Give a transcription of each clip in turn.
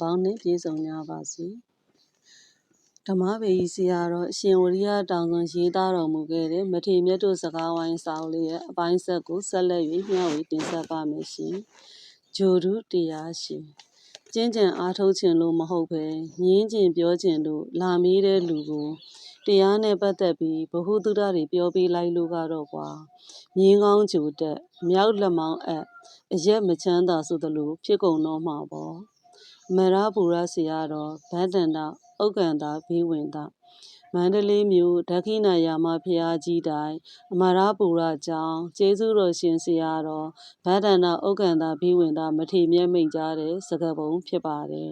ပေါင်းနှင့်ပြည့်စုံကြပါစေဓမ္မပေဤဆရာတော်အရှင်ဝရိယတောင်စွန်ရေးသားတော်မူခဲ့တဲ့မထေမြတ်တို့စကားဝိုင်းစာအုပ်လေးရဲ့အပိုင်းဆက်ကိုဆက်လက်၍မျှဝေတင်ဆက်ပါမယ်ရှင်ဂျိုဒုတရားရှင်ကျင့်ကြံအားထုတ်ခြင်းလို့မဟုတ်ပဲငင်းကျင်ပြောခြင်းလို့လာမေးတဲ့လူကိုတရားနဲ့ပတ်သက်ပြီးဘ ഹു တုဒ္ဒတွေပြောပေးလိုက်လို့ကတော့ကွာမြင်းကောင်းဂျိုတက်မြောက်လက်မောင်းအပ်အရက်မချမ်းသာဆိုသလိုဖြစ်ကုန်တော့မှာပေါ့ မရပူရဆရာတော်ဗန္တန္တဥက္ကန္တာဘေးဝင်တာ မန္တလေးမြို့ ဒက္ခိဏယာမဖျားကြီးတိုင် အမရပူရကျောင်း ကျေးဇူးတော်ရှင်ဆရာတော်ဗဒ္ဒနာဥက္ကန္တာဘိဝင်တာမထေမြတ် မိန့်ကြားတဲ့ စကားပုံဖြစ်ပါတယ်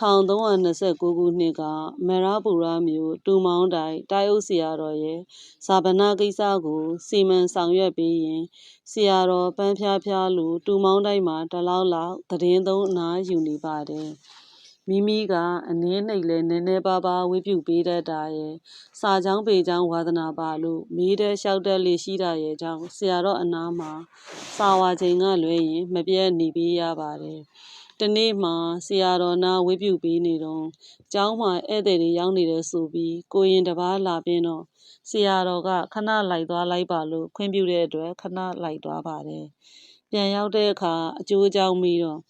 1329ခုနှစ်ကမရပူရမြို့ တူမောင်းတိုင် တိုင်းအုပ်ဆရာတော်ရဲ့ဇာပနာကိစ္စကို စီမံဆောင်ရွက်ပေးရင်ဆရာတော် ပန်းဖျားဖျားလူတူမောင်းတိုင်းမှာတလောက်လောက်သတင်းသုံး အနာယူနေပါတယ် မိမိက အနည်းနှိပ်လဲနည်းနည်းပါးပါးဝိပုပေးတတ်တာရဲ့စာချောင်းပေချောင်း ဝါသနာပါလို့ မေးတဲ့လျှောက်တဲ့လေးရှိတာရဲ့ကြောင့် ဆရာတော်အနာမှာ စာဝါချိန်ကလွဲရင် မပြတ်နေပေးရပါတယ်တနေ့မှဆရာတော်နာဝိပုပေးနေတော့ကျောင်းမှာ ဧည့်သည်တွေ ရောက်နေတယ်ဆိုပြီး ကိုရင်တပားလာပြင်းတော့ ဆရာတော်က ခဏလိုက်သွားလိုက်ပါလို့ ခွင့်ပြုတဲ့အတွက် ခဏလိုက်သွားပါတယ် ပြန်ရောက်တဲ့အခါအကျိုးအကြောင်းပြီးတော့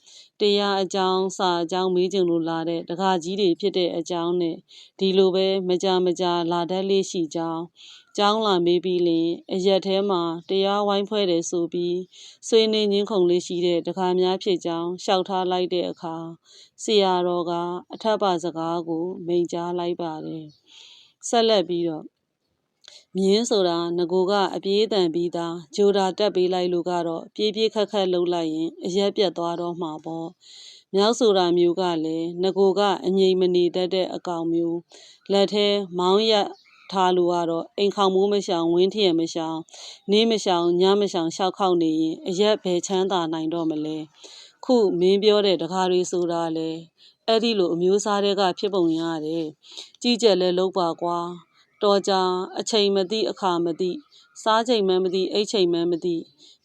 တရားအကြောင်းစာအကြောင်းမေးချင်လို့လာတဲ့တခါကြီးတွေဖြစ်တဲ့အကြောင်းနဲ့ဒီလိုပဲမကြမကြာလာတတ်လေးရှိကြောင်းကျောင်းလာမေးပြီးလင်အရက်ထဲမှာတရားဝိုင်းဖွဲ့တယ်ဆိုပြီးဆွေးနွေးညင်းခုန်လေးရှိတဲ့တခါများဖြစ်ကြောင်းရှောက်ထားလိုက်တဲ့အခါဆရာတော်ကအထက်ပါစကားကိုမိန်ကြားလိုက်ပါတယ်ဆက်လက်ပြီးတော့ မြင်းဆိုတာငကိုကအပြေးတန်ပြီးသားဂျိုတာတက်ပေးလိုက်လို့ကတော့ပြေးပြေးခက်ခက်လှုပ်လိုက်ရင်အရက်ပြတ်သွားတော့မှာပေါ့မြောက်ဆိုတာမျိုးကလည်းငကိုကအငြိမ်မနေတတ်တဲ့အကောင်မျိုးလက်ထဲမောင်းရထားလို့ကတော့အိမ်ခေါမိုးမရှောင်ဝင်းထရမရှောင်နေမရှောင်ညမရှောင်ရှောက်ခောက်နေရင်အရက်ဘယ်ချမ်းသာနိုင်တော့မလဲခုမင်းပြောတဲ့တကားတွေဆိုတာလေအဲ့ဒီလိုအမျိုးစားတွေကဖြစ်ပုံရတယ်ကြီးကြက်လဲလုံးပါကွာ တော်ကြာ အချိန်မသိအခါမသိ စားချိန်မှမသိ အိတ်ချိန်မှမသိ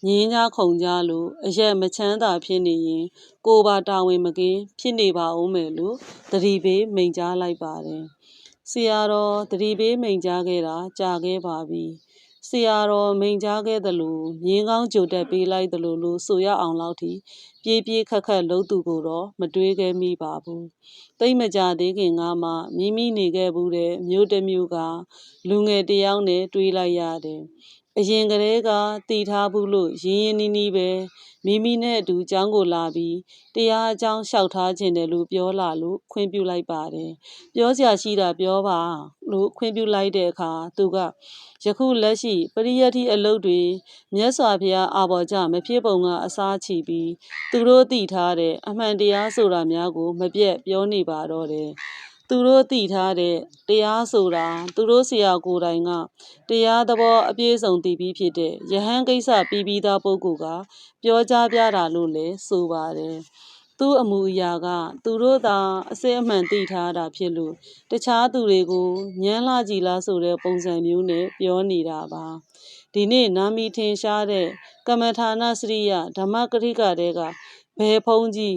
ငင်းကြခုံကြလို့ အရက်မချမ်းသာဖြစ်နေရင် ကိုပါတာဝန်မကင်း ဖြစ်နေပါဦးမယ်လို့ သတိပေးမိန်ကြားလိုက်ပါတယ် ဆရာတော် သတိပေးမိန်ကြားခဲ့တာ ကြာခဲ့ပါပြီ ဆရာတော်မိန်ကြားခဲ့သလိုမြင်းကောင်းကြိုတက်ပေးလိုက်သလိုလို့ဆိုရအောင်လောက်ထိပြေးပြေးခက်ခက်လုံးသူကိုတော့မတွေးခဲ့မိပါဘူးတိတ်မကြသေးခင်ကမှမိမိနေခဲ့ဘူးတဲ့မြို့တစ်မြို့ကလူငယ်တယောက်နဲ့တွေးလိုက်ရတယ် အရင်ကတည်းကတည်ထားဘူးလို့ ရင်းရင်းနှီးနှီးပဲ မိမိနဲ့အတူ ကျောင်းကိုလာပြီး တရားအကြောင်း လျှောက်ထားခြင်းတယ်လို့ ပြောလာလို့ ခွင့်ပြုလိုက်ပါတယ် ပြောစရာရှိတာ ပြောပါလို့ ခွင့်ပြုလိုက်တဲ့အခါ သူက ယခုလက်ရှိ ပရိယတ်တိအလုတ်တွေ မြတ်စွာဘုရား အာဘော်ကြမဖြစ်ပုံက အစားချီပြီး သူတို့သိထားတဲ့ အမှန်တရားဆိုတာများကို မပြတ် ပြောနေပါတော့တယ် သူတို့သိထားတဲ့တရားဆိုတာ သူတို့ဆရာကိုယ်တိုင်က တရားသဘောအပြည့်စုံသိပြီးဖြစ်တဲ့ ယဟန်ကိစ္စပြီးပြီးသားပုဂ္ဂိုလ်က ပြောကြားပြတာလို့လည်းဆိုပါတယ် သူ့အမူအရာက သူတို့သာ အစစ်အမှန်သိထားတာဖြစ်လို့ တခြားသူတွေကို ညမ်းလာကြည်လား ဆိုတဲ့ပုံစံမျိုးနဲ့ ပြောနေတာပါ ဒီနေ့ နာမီထင်ရှားတဲ့ ကမ္မထာနာစရိယ ဓမ္မကတိကတဲ့ကဘယ်ဖုံးကြီး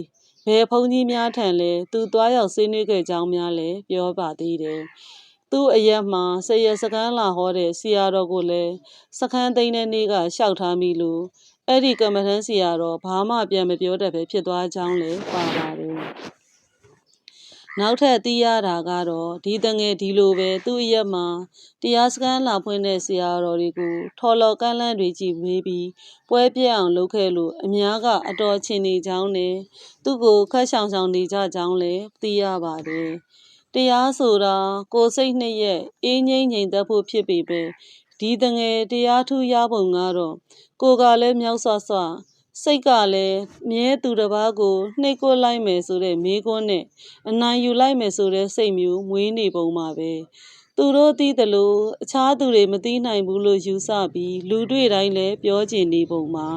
ဘယ်ဖုံးကြီးများထံလဲသူသွားရောက်ဆွေးနွေးခဲ့ကြောင်းများလဲပြောပါသေးတယ်သူ့အရက်မှာဆရစကန်းလာဟောတဲ့ဆရာတော်ကိုလည်းစခန်းသိမ်းတဲ့နေ့ကရှောက်ထားမိလို့အဲ့ဒီကမ္မထမ်းဆရာတော်ဘာမှပြန်မပြောတတ်ပဲဖြစ်သွားကြောင်းလည်းပါပါတယ် နောက်ထပ်သိရတာကတော့ဒီတငယ်ဒီလိုပဲသူ့ရက်မှာတရားစခန်းလာဖွင့်တဲ့ဆရာတော်တွေကိုထော်လော်ကန်းလန်းတွေကြည့်မေးပြီးပွဲပြက်အောင်လုပ်ခဲ့လို့အများကအတော်ချင်နေကြောင်းနဲ့သူ့ကိုခတ်ဆောင်ဆောင်နေကြကြောင်းလည်းသိရပါတယ်တရားဆိုတာကိုယ်စိတ်နှစ်ရက်အေးငိမ့်ငြိမ်သက်ဖို့ဖြစ်ပေပဲဒီတငယ်တရားထူးရပုံကတော့ကိုကလည်းမြောက်ဆွဆွ စိတ်ကလည်းမြဲသူတစ်ပါးကိုနှိတ်ကွလိုက်မယ်ဆိုတဲ့မိကွန်းနဲ့အနိုင်ယူလိုက်မယ်ဆိုတဲ့စိတ်မျိုးမွေးနေပုံပါပဲသူတို့သိသလိုအခြားသူတွေမသိနိုင်ဘူးလို့ယူဆပြီးလူတွေ့တိုင်းလည်းပြောကျင်နေပုံပါ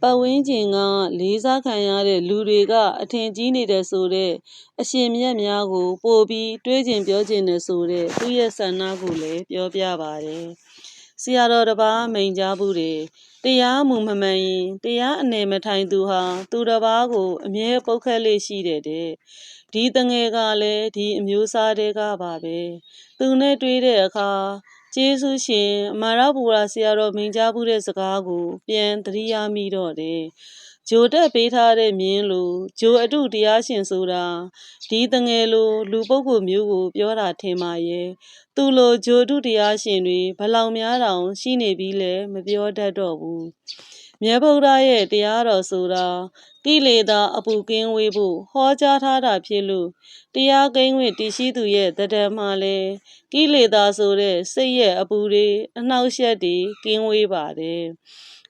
ပတ်ဝန်းကျင်ကလေးစားခံရတဲ့လူတွေကအထင်ကြီးနေတဲ့ဆိုတဲ့အရှင်မြတ်များကို ပို့ပြီးတွေးကျင်ပြောကျင်နေဆိုတဲ့သူရဲ့ဆန္ဒကိုလည်းပြောပြပါတယ် ဆရာတော်တစ်ပါးမိန်ကြားဘူးတယ်တရားမှုမမှန်ရင်တရားအနေမထိုင်သူဟာ သူတစ်ပါးကို အမြဲပုတ်ခတ်လေးရှိတယ်တဲ့ဒီတငယ်ကလည်းဒီအမျိုးအစားတွေကပါပဲသူနဲ့တွေ့တဲ့အခါကျေးဇူးရှင်အမရပူရာဆရာတော်မိန်ကြားဘူးတဲ့စကားကို ပြန်သတိရမိတော့တယ် ဂျိုတက်ပေးထားတဲ့မြင်းလိုဂျိုအတုတရားရှင်ဆိုတာဒီတငယ်လိုလူပုဂ္ဂိုလ်မျိုးကိုပြောတာထင်ပါရဲ့သူလိုဂျိုတုတရားရှင်တွေဘလောင်များတောင်ရှိနေပြီလဲမပြောတတ်တော့ဘူးမြတ်ဗုဒ္ဓရဲ့တရားတော်ဆိုတာကိလေသာအပူကင်းဝေးဖို့ဟောကြားထားတာဖြစ်လို့တရားကိန်းဝင်တည်ရှိသူရဲ့တဒံမှာလဲကိလေသာဆိုတဲ့စိတ်ရဲ့အပူတွေအနှောက်အယှက်တွေကင်းဝေးပါတယ်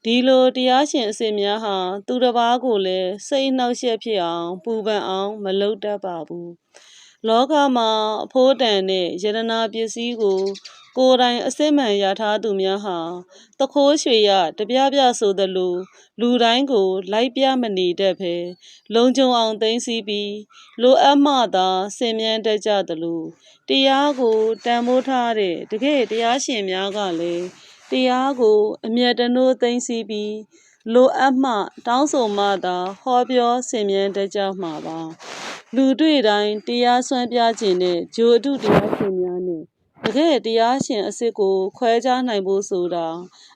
ဒီလိုတရားရှင်အစဉ်များဟာ သူတစ်ပါးကိုလည်းစိတ်နှောက်ယှက်ဖြစ်အောင် ပူပန်အောင် မလုပ်တတ်ပါဘူးလောကမှာအဖို့တန်တဲ့ယရနာပစ္စည်းကို ကိုယ်တိုင်အစစ်မှန်ရထားသူများဟာတခိုးရွှေရတပြပြဆိုသလို လူတိုင်းကို လိုက်ပြမနေတတ်ပဲလုံခြုံအောင်သိသိပြီးလိုအပ်မှသာဆင်မြန်းတတ်ကြသလိုတရားကိုတန်ဖိုးထားတဲ့တကယ်တရားရှင်များကလည်း တရားကို အမျက်တနိုးသိသိပြီး လိုအပ်မှ တောင်းဆိုမှသာ ဟောပြောဆင်မြန်းတတ်ကြမှာပါ လူတွေ့တိုင်း တရားစွမ်းပြခြင်းနဲ့ဂျိုအတုတရားရှင်များနဲ့ တကယ်တရားရှင်အစ်စ်ကို ခွဲခြားနိုင်ဖို့ဆိုတာ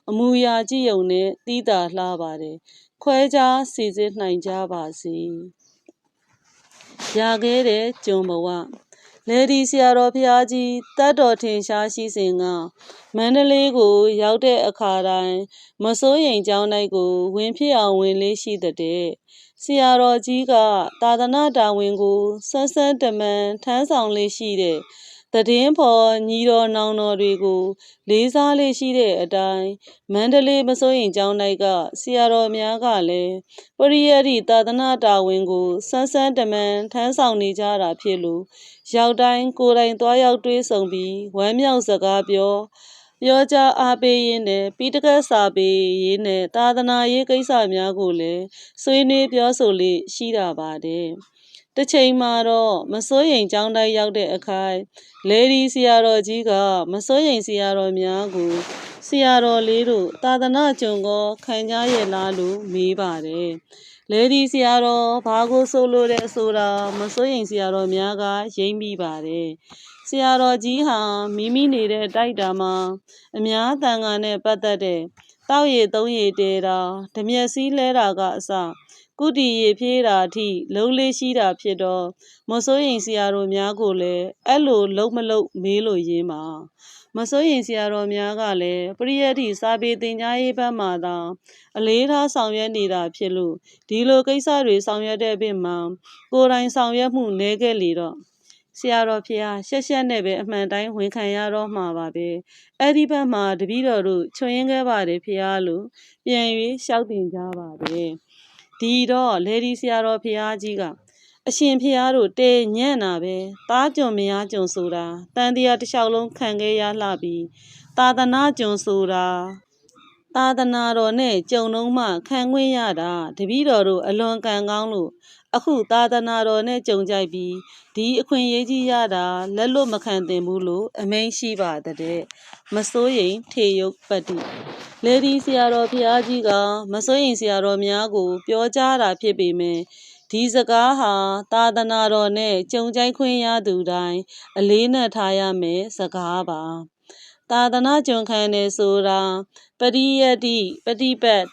အမူအရာကြည့်ုံနဲ့တီးတာလှပါတယ် ခွဲခြားစီစစ်နိုင်ကြပါစေ ရခဲ့တဲ့ဂျုံဘဝ လေဒီဆရာတော်ဖျားကြီးတတ်တော်ထင်ရှားရှိစဉ်ကမန္တလေးကို ရောက်တဲ့အခါတိုင်းမစိုးရိမ်ကျောင်းတိုက်ကို ဝင်ဖြစ်အောင်ဝင်လေးရှိတဲ့ဆရာတော်ကြီးကသာသနာတာဝန်ကိုဆန်းဆန်းတမန်ထမ်းဆောင်လေးရှိတဲ့ တည်င်းဖော်ညီတော်နောင်တော်တွေကို လေးစားလေးရှိတဲ့အတိုင်းမန္တလေးမစိုးရင်ကျောင်းတိုက်ကဆရာတော်များကလည်းပရိယတိသာသနာတာဝန်ကိုဆန်းဆန်းတမန်ထမ်းဆောင်နေကြတာဖြစ်လို့ရောက်တိုင်းကိုယ်တိုင်သွားရောက်တွေးဆုံပြီးဝမ်းမြောက်စကားပြောပြောကြားအားပေးရင်းနဲ့ပိဋကတ်စာပေရင်းနဲ့သာသနာရေးကိစ္စများကိုလည်းဆွေးနွေးပြောဆိုလေးရှိတာပါတယ်။ တစ်ချိန်မှာတော့မစိုးရိမ်ကျောင်းတိုင်းရောက်တဲ့အခါလေဒီဆရာတော်ကြီးက မစိုးရိမ်ဆရာတော်များကိုဆရာတော်လေးတို့သာသနာကြုံကောခံကြရဲ့လားလို့မေးပါတယ်။လေဒီဆရာတော်ဘာကိုဆိုလိုတဲ့ဆိုတာမစိုးရိမ်ဆရာတော်များကရိမ့်မိပါတယ်။ဆရာတော်ကြီးဟာမိမိနေတဲ့တိုက်တာမှာအများတန်ခါနဲ့ပတ်သက်တဲ့တောက်ရည်သုံးရည်တဲတာဓမြက်စည်းလဲတာကအစ ကုတီရဖြေးတာအထိ လုံးလေးရှိတာဖြစ်တော့မစိုးရင်ဆရာတော်များကိုလည်းအဲ့လိုလုံးမလုံးမေးလို့ရင်းပါမစိုးရင်ဆရာတော်များကလည်းပရိယတ်တိစာပေသင်ကြားရေးဘက်မှာသာအလေးထားဆောင်ရွက်နေတာဖြစ်လို့ဒီလိုကိစ္စတွေဆောင်ရွက်တဲ့ဘက်မှာကိုယ်တိုင်ဆောင်ရွက်မှုနည်းခဲ့လေတော့ဆရာတော်ဖေဟာရှက်ရှက်နဲ့ပဲအမှန်တိုင်းဝန်ခံရတော့မှာပါပဲအဲ့ဒီဘက်မှာတပည့်တော်တို့ချွင်ရင်းခဲ့ပါတယ်ဖေဟာလို့ပြန်၍ရှောက်တင်ကြပါတယ် ဒီတော့လေဒီဆရာတော်ဖះကြီးကအရှင်ဖះတို့တဲညံ့တာပဲသားကြုံမယားကြုံဆိုတာတန်တရားတစ်လျှောက်လုံးခံခဲ့ရလှပြီးသာသနာကြုံဆိုတာ သာသနာတော်နဲ့ကြုံလုံးမှခံခွင့်ရတာတပည့်တော်တို့အလွန်ကံကောင်းလို့အခုသာသနာတော်နဲ့ကြုံကြိုက်ပြီးဒီအခွင့်ရေးကြီးရတာလက်လွတ်မခံသင့်ဘူးလို့အမိန့်ရှိပါတဲ့မစိုးရိမ်ထေယုတ်ပတ္တိလေဒီဆရာတော်ဖျားကြီးကမစိုးရင်ဆရာတော်များကို ပြောကြားတာဖြစ်ပေမယ့်ဒီစကားဟာသာသနာတော်နဲ့ကြုံကြိုက်ခွင့်ရသူတိုင်းအလေးနက်ထားရမယ်စကားပါ သာသနာကြုံခံနေဆိုတာပရိယတိပฏิပတ်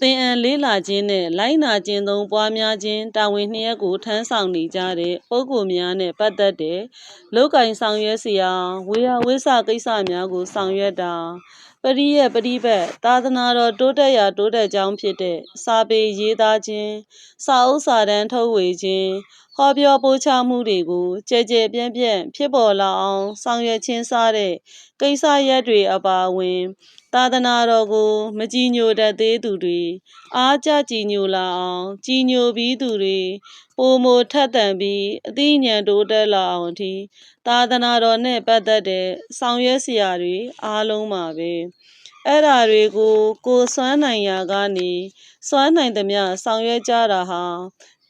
သင်အံလေးလာခြင်းနဲ့လိုက်နာခြင်းသုံးပွားများခြင်းတာဝန်နှစ်ရပ်ကိုထမ်းဆောင်နေကြတဲ့ပုဂ္ဂိုလ်များနဲ့ပတ်သက်တဲ့လောက်ကင်ဆောင်ရွက်စရာဝေယဝိဆကိစ္စများကိုဆောင်ရွက်တာပရိယပရိပတ်သာသနာတော်တိုးတက်ရာတိုးတက်ကြောင်းဖြစ်တဲ့စာပေရေးသားခြင်းစာအုပ်စာတမ်းထုတ်ဝေခြင်း ဟောပြောပို့ချမှုတွေကိုကြဲကြဲပြန့်ပြန့်ဖြစ်ပေါ်လာအောင် ဆောင်ရွက်ခြင်းစတဲ့ ကိစ္စရပ်တွေအပါအဝင် သာသနာတော်ကို မကြည်ညိုတတ်သေးသူတွေ အားကြကြည်ညိုလာအောင် ကြည်ညိုပြီးသူတွေ ပိုမိုထက်သန်ပြီး အသိဉာဏ်တိုးတက်လာအောင်အထိ သာသနာတော်နဲ့ပတ်သက်တဲ့ ဆောင်ရွက်စရာတွေ အားလုံးပါပဲအဲ့ဓာတွေကို ကိုစွမ်းနိုင်ရာကနေ စွမ်းနိုင်သမျှဆောင်ရွက်ကြတာဟာ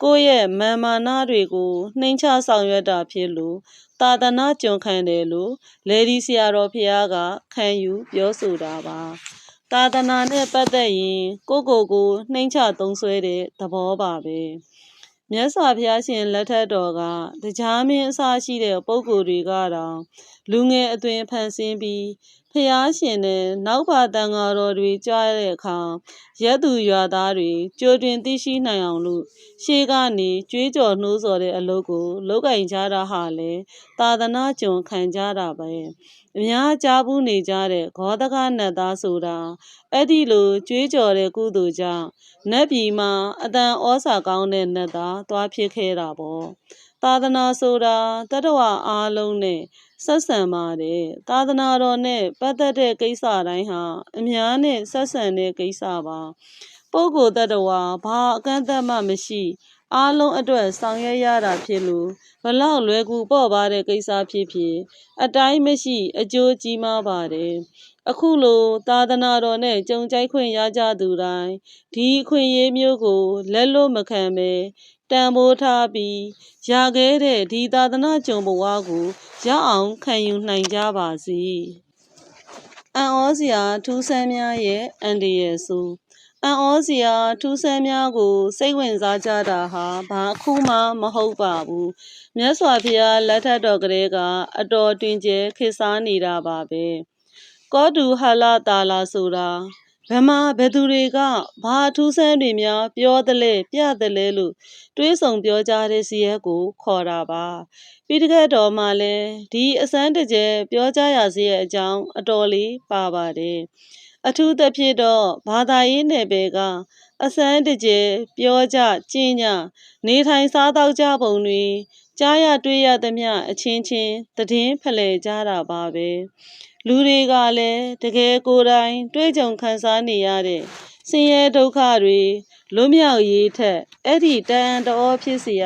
ကိုယ့်ရဲ့မာမာနတွေကို နှိမ်ချဆောင်ရွက်တာဖြစ်လို့သာသနာကြုံခံတယ်လို့လေဒီဆရာတော်ဖျားကခံယူပြောဆိုတာပါသာသနာနဲ့ပတ်သက်ရင်ကိုယ့်ကိုယ်ကိုနှိမ်ချသုံးဆွဲတဲ့သဘောပါပဲ မြတ်စွာဘုရားရှင်လက်ထက်တော်ကတရားမင်းအစရှိတဲ့ပုဂ္ဂိုလ်တွေကတော့လူငယ်အသွင်ဖန်ဆင်းပြီးဖျားရှင်နဲ့နောက်ပါတန်ဃာတော်တွေကြားတဲ့အခါရက်သူရွာသားတွေကြိုတင်သိရှိနိုင်အောင်လို့ရှေးကနေကြွေးကြော်နှိုးဆော်တဲ့အလုပ်ကိုလုပ်ကင်ကြတာဟာလေသာသနာကြုံခံကြတာပဲ အများကြားဘူးနေကြတဲ့ဂေါတကနတ်သားဆိုတာအဲ့ဒီလိုကြွေးကြော်တဲ့ကုသိုလ်ကြောင့်နတ်ပြည်မှာအတန်ဩစာကောင်းတဲ့နတ်သားသွားဖြစ်ခဲ့တာပေါ့သာသနာဆိုတာတတ္တဝအားလုံးနဲ့ဆက်ဆံပါတယ်သာသနာတော်နဲ့ပတ်သက်တဲ့ကိစ္စတိုင်းဟာအများနဲ့ဆက်ဆံတဲ့ကိစ္စပါပုဂ္ဂိုလ်တ attva ဘာအကန့်အသတ်မှမရှိ အားလုံးအတွက်ဆောင်ရွက်ရတာဖြစ်လို့ဘလောက်လွယ်ကူပေါ့ပါတဲ့ကိစ္စဖြစ်ဖြစ်အတိုင်းမရှိအကျိုးကြီးမားပါတယ်အခုလိုသာသနာတော်နဲ့ကြုံကြိုက်ခွင့်ရကြသူတိုင်းဒီအခွင့်အရေးမျိုးကိုလက်လွတ်မခံပဲတန်ဖိုးထားပြီးရခဲ့တဲ့ဒီသာသနာကြုံဘဝကိုရအောင်ခံယူနိုင်ကြပါစေအံ့ဩစရာထူးဆန်းများရဲ့အန်ဒီရဲ့ဆို အံ့ဩစရာထူးဆန်းများကို စိတ်ဝင်စားကြတာဟာဘာအခုမှမဟုတ်ပါဘူးမြတ်စွာဘုရားလက်ထက်တော်ကလေးကအတော်တွင်ကျဲခေစားနေတာပါပဲကောတူဟလတာလာဆိုတာဘယ်မှာဘယ်သူတွေကဘာထူးဆန်းတွေများ ပြောသလဲပြသလဲလို့တွေးဆုံပြောကြတဲ့စီရက်ကို ခေါ်တာပါပြီးတကယ်တော်မှလည်းဒီအစမ်းတကျဲပြောကြရစီရဲ့အကြောင်းအတော်လေးပါပါတယ် အထူးသဖြင့်တော့ဘာသာရေးနယ်ပယ်ကအစမ်းတကျဲပြောကြကျင့်ကြနေထိုင်စားသောက်ကြပုံတွေကြားရတွေ့ရသမျှအချင်းချင်းသတင်းဖလှယ်ကြတာပါပဲလူတွေကလည်းတကယ်ကိုယ်တိုင်တွေ့ကြုံခံစားနေရတဲ့ဆင်းရဲဒုက္ခတွေလွတ်မြောက်ရေးထက်အဲ့ဒီတန်တော်ဖြစ်เสีย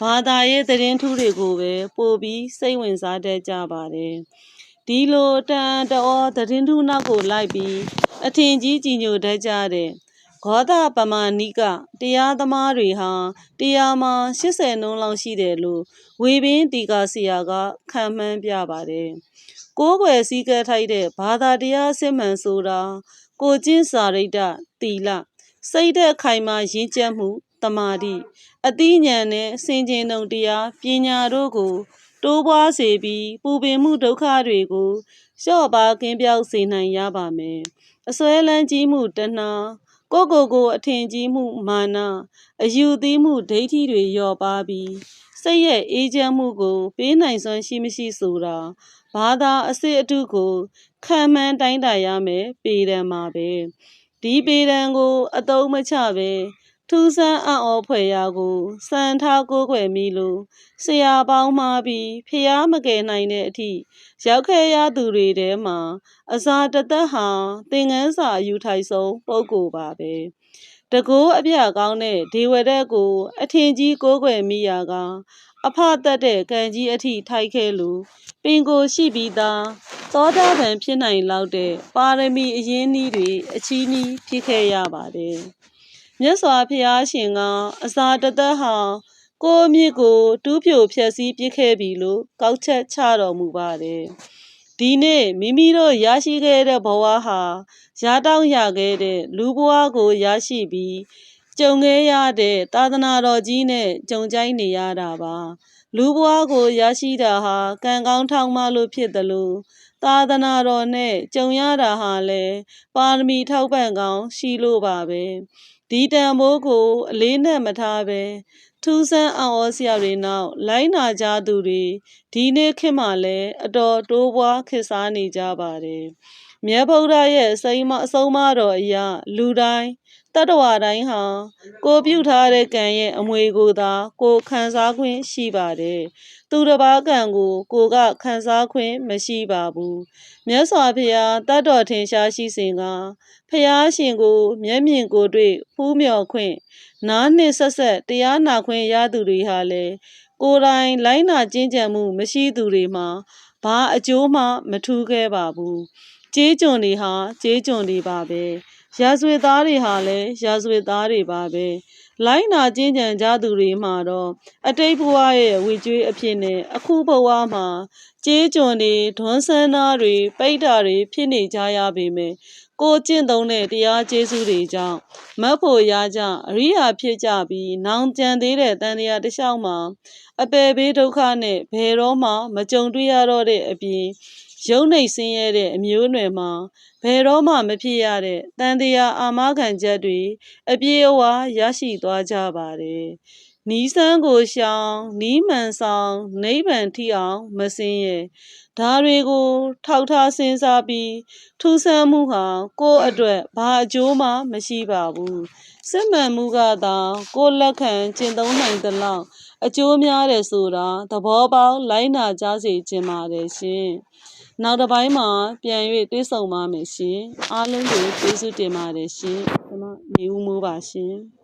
ဘာသာရေးသတင်းထူးတွေကိုပဲပို့ပြီးစိတ်ဝင်စားတတ်ကြပါတယ် ဒီလိုတန်တော်သတင်းထူးနောက်ကိုလိုက်ပြီးအထင်ကြီးကြည်ညိုတတ်ကြတဲ့ဂေါသပမာဏိကတရားသမားတွေဟာတရားမှာ80နှုန်းလောက်ရှိတယ်လို့ဝေဘင်းတီကာဆရာကခံမှန်းပြပါတယ်။ကိုးကွယ်စည်းကပ်ထိုက်တဲ့ဘာသာတရားစစ်မှန်ဆိုတာကိုကျင့်စာရိတ္တတီလစိတ်သက်ခိုင်မာရင့်ကျက်မှုတမာတိအတိညာဏ်နဲ့စင်ကြင်တုံတရားပညာတို့ကို တိုးပွားစေပြီး ပူပင်မှုဒုက္ခတွေကို လျှော့ပါကင်းပြောက်စေနိုင်ရပါမယ်။အစွဲလန်းကြီးမှုတဏှာကိုကိုကိုအထင်ကြီးမှုမာနအယူသီးမှုဒိဋ္ဌိတွေလျော့ပါပြီးစိတ်ရဲ့အေးချမ်းမှုကို ပေးနိုင်စွမ်းရှိမရှိဆိုတာဘာသာအစစ်အတုကိုခံမှန်းတိုင်းတာရမယ်ပေဒံမှာပဲဒီပေဒံကိုအတုံးမချပဲ ထူးဆန်းအံ့ဩဖွယ်ရာကိုစံထားကိုးကွယ်မိလို့ဆရာပေါင်းမှာပြီးဖျားမကယ်နိုင်တဲ့အထိရောက်ခဲ့ရသူတွေထဲမှာအစာတသက်ဟာသင်ငန်းစာအယူထိုက်ဆုံးပုဂ္ဂိုလ်ပါပဲတကိုးအပြကောင်းတဲ့ဒေဝရက်ကို အထင်ကြီးကိုးကွယ်မိရာကအဖသက်တဲ့ကံကြီးအထိထိုက်ခဲ့လို့ပင်ကိုရှိပြီးသားသောတာပန်ဖြစ်နိုင်လောက်တဲ့ပါရမီအရင်းနှီးတွေအချီးနှီးဖြစ်ခဲ့ရပါတယ် မြတ်စွာဘုရားရှင်ကအစာတသက်ဟာကိုအမြစ်ကိုတူးဖြိုဖျက်ဆီးပစ်ခဲ့ပြီလို့ကောက်ချက်ချတော်မူပါတယ်ဒီနေ့မိမိတို့ရရှိခဲ့တဲ့ဘဝဟာရတောင်းရခဲ့တဲ့လူဘဝကိုရရှိပြီးကြုံခဲ့ရတဲ့သာသနာတော်ကြီးနဲ့ကြုံကြိုက်နေရတာပါလူဘဝကိုရရှိတာဟာကံကောင်းထောက်မှလို့ဖြစ်တယ်လို့သာသနာတော်နဲ့ကြုံရတာဟာလည်းပါရမီထောက်ပံ့ကောင်းရှိလို့ပါပဲ ဒီတန်ဖိုးကို အလေးနဲ့မထားပဲထူးဆန်းအောင်ဩစရာတွေနောက် လိုင်းနာကြသူတွေဒီနေ့ခေတ်မှာလည်းအတော်တိုးပွားခေတ်စားနေကြပါတယ်မြတ်ဗုဒ္ဓရဲ့အစိမ်းမအဆုံးမတော်အရာလူတိုင်း တတ္တဝါတိုင်းဟာကိုပြုထားတဲ့ကံရဲ့အမွေကိုသာ ကိုခံစားခွင့်ရှိပါတယ်သူတစ်ပါးကံကိုကိုကခံစားခွင့်မရှိပါဘူးမြတ်စွာဘုရားတတ်တော်ထင်ရှားရှိစဉ်ကဖျားရှင်ကို မျက်မြင်ကိုတွေ့ဖူးမြော်ခွင့်နားနှင့်ဆက်ဆက်တရားနာခွင့်ရသူတွေဟာလည်းကိုယ်တိုင်လိုင်းနာကျင့်ကြံမှုမရှိသူတွေမှာဘာအကျိုးမှမထူးခဲ့ပါဘူးကြေးကျွန်တွေဟာကြေးကျွန်တွေပါပဲ ရာဇဝတ်သားတွေဟာလည်းရာဇဝတ်သားတွေပါပဲလိုင်းနာကျင့်ကြံကြသူတွေမှာတော့အတိတ်ဘဝရဲ့ဝေကျွေးအဖြစ်နဲ့အခုဘဝမှာကျေးကျွန်တွေဒွန်းဆန်းသားတွေပိဋ္ဌာတွေဖြစ်နေကြရပေမယ့်ကိုကျင့်သုံးတဲ့တရားကျေးဇူးတွေကြောင့်မတ်ဖို့ရကြအရိယာဖြစ်ကြပြီးနောင်ကြံသေးတဲ့တန်တရားတစ်လျှောက်မှာအပေဘေးဒုက္ခနဲ့ဘယ်တော့မှမကြုံတွေ့ရတော့တဲ့အပြင် ရုံနေဆင်းရဲတဲ့အမျိုးအနွယ်မှာဘယ်တော့မှမဖြစ်ရတဲ့တန်တရားအာမခံချက်တွေအပြည့်အဝရရှိသွားကြပါတယ်။နီးစန်းကိုရှောင်နီးမှန်ဆောင်နိဗ္ဗာန်ထိအောင်မစင်းရဲ့ဒါတွေကို ထောက်ထားစဉ်းစားပြီးထူးဆန်းမှုဟာကိုယ့်အတွက်ဘာအကျိုးမှမရှိပါဘူး။စစ်မှန်မှုကသာကိုယ့်လက်ခံကျင့်သုံးနိုင်သလောက်အကျိုးများတယ်ဆိုတာသဘောပေါက်လိုက်နာကြစေခြင်းပါတယ်ရှင်။ နောက်တစ်ပိုင်းမှာ ပြန်၍တွေ့ဆုံပါမယ်ရှင်။အားလုံးကိုကျေးဇူးတင်ပါတယ်ရှင်။ကျွန်မနေဦးမိုးပါရှင်။